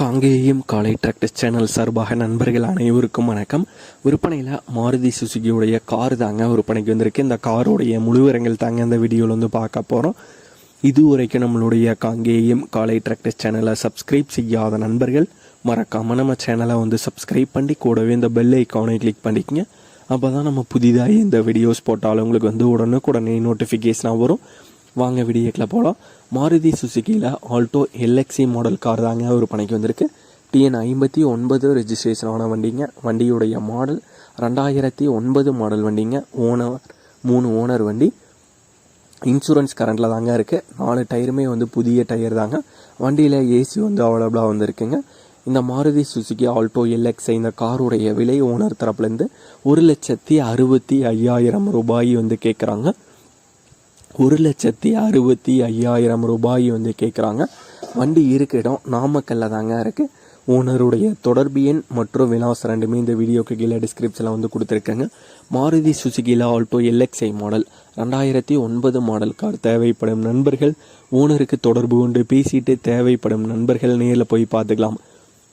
காங்கேயம் காலை tractors channel சார்பாக நண்பர்கள் அனைவருக்கும் வணக்கம். விற்பனையில் மாருதி சுசுகியுடைய கார் தாங்க விற்பனைக்கு வந்திருக்கு. இந்த காரோடைய முழுவிரங்கள் தாங்க இந்த வீடியோவில் வந்து பார்க்க போகிறோம் இதுவரைக்கும் நம்மளுடைய காங்கேயம் காலை டிராக்டர்ஸ் சேனலை சப்ஸ்கிரைப் செய்யாத நண்பர்கள் மறக்காமல் நம்ம சேனலை வந்து சப்ஸ்கிரைப் பண்ணி கூடவே இந்த பெல் ஐக்கானை கிளிக் பண்ணிக்கங்க. அப்போ தான் நம்ம புதிதாக இந்த வீடியோஸ் போட்டாலும் உங்களுக்கு வந்து உடனுக்குடனே நோட்டிஃபிகேஷனாக வரும். வாங்க விடியக்கில் போகலாம். மாருதி சுசுக்கியில் ஆல்டோ எல்எக்ஸி மாடல் கார் தாங்க ஒரு பணிக்கு வந்திருக்கு. டிஎன் ஐம்பத்தி ஒன்பது ரெஜிஸ்ட்ரேஷன் ஆன வண்டிங்க. வண்டியுடைய மாடல் ரெண்டாயிரத்தி ஒன்பது மாடல் வண்டிங்க. ஓனர் மூணு ஓனர் வண்டி. இன்சூரன்ஸ் கரண்டில் தாங்க இருக்குது நாலு டயருமே வந்து புதிய டயர் தாங்க. வண்டியில் ஏசி வந்து அவைலபிளாக வந்துருக்குங்க. இந்த மாருதி சுசுகி ஆல்டோ எல்எக்ஸை இந்த காருடைய விலை ஓனர் தரப்புலேருந்து ஒரு லட்சத்தி அறுபத்தி ஐயாயிரம் ரூபாய் வந்து கேட்குறாங்க ஒரு லட்சத்தி அறுபத்தி ஐயாயிரம் ரூபாய் வந்து கேட்குறாங்க வண்டி இருக்க இடம் நாமக்கல்ல தாங்க இருக்குது ஓனருடைய தொடர்பு எண் மற்றும் விலாசம் ரெண்டுமே இந்த வீடியோக்கு கீழே டிஸ்கிரிப்ஷனில் வந்து கொடுத்துருக்கேங்க. மாருதி சுசுகிலா ஆல்டோ எல்எக்ஸ்ஐ மாடல் ரெண்டாயிரத்தி ஒன்பது மாடல் கார் தேவைப்படும் நண்பர்கள். ஓனருக்கு தொடர்பு கொண்டு பேசிட்டு தேவைப்படும் நண்பர்கள் நேரில் போய் பார்த்துக்கலாம்.